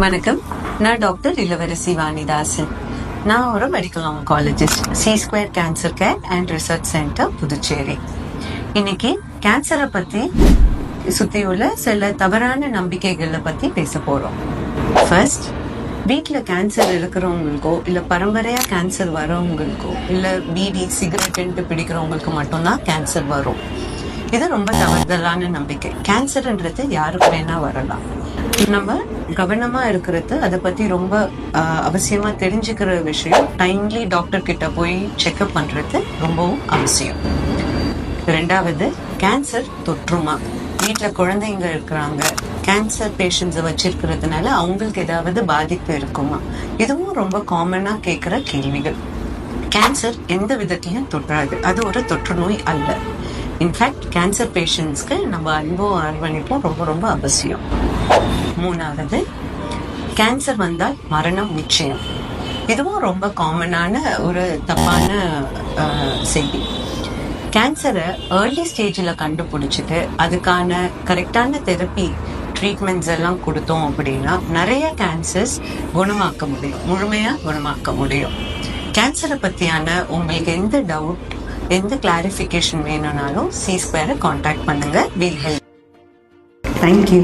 வணக்கம். நான் டாக்டர் இளவரசி வாணிதாசன். நான் ஒரு medical oncologist C square cancer care and research centre Puducherry. இன்னைக்கு கேன்சரை பத்தி சுத்தியுள்ள சில தவறான நம்பிக்கைகளை பத்தி பேச போறோம். ஃபர்ஸ்ட் வீட்டில் கேன்சர் இருக்கிறவங்களுக்கோ இல்லை பரம்பரையாக கேன்சர் வரவங்களுக்கோ இல்லை பீடி சிகரெட்டுன்ட்டு பிடிக்கிறவங்களுக்கு மட்டும்தான் கேன்சர் வரும். இது ரொம்ப தவறுதலான நம்பிக்கை. கேன்சர்ன்றது யாருக்கு வேணா வரலாம். நம்ம கவனமா இருக்கிறது அதை பத்தி ரொம்ப அவசியமா தெரிஞ்சுக்கிற விஷயம் டைம்லி டாக்டர் கிட்ட போய் செக்அப் பண்றது ரொம்பவும் அவசியம். ரெண்டாவது கேன்சர் தொற்றுமா? வீட்டில் குழந்தைங்க இருக்கிறாங்க கேன்சர் பேஷண்ட்ஸை வச்சிருக்கிறதுனால அவங்களுக்கு ஏதாவது பாதிப்பு இருக்குமா? இதுவும் ரொம்ப காமனாக கேட்குற கேள்விகள். கேன்சர் எந்த விதத்திலையும் தொற்றாது. அது ஒரு தொற்று நோய் அல்ல. இன்ஃபேக்ட் கேன்சர் பேஷண்ட்ஸ்க்கு நம்ம அன்பும் அரவணைப்பும் ரொம்ப ரொம்ப அவசியம். மூணாவது கேன்சர் வந்தால் மரணம் நிச்சயம். இதுவும் ரொம்ப காமனான ஒரு தப்பான செய்தி. கேன்சரை ஏர்லி ஸ்டேஜில் கண்டுபிடிச்சிட்டு அதுக்கான கரெக்டான தெரப்பி ட்ரீட்மெண்ட்ஸ் எல்லாம் கொடுத்தோம் அப்படின்னா நிறைய கேன்சர்ஸ் குணமாக்க முடியும். முழுமையாக குணமாக்க முடியும். கேன்சரை பற்றியான உங்களுக்கு எந்த டவுட் எந்த கிளாரிஃபிகேஷன் வேணும்னாலும் சி ஸ்கொயரை காண்டாக்ட் பண்ணுங்கள் வீல் ஹெல்ப் தேங்க்யூ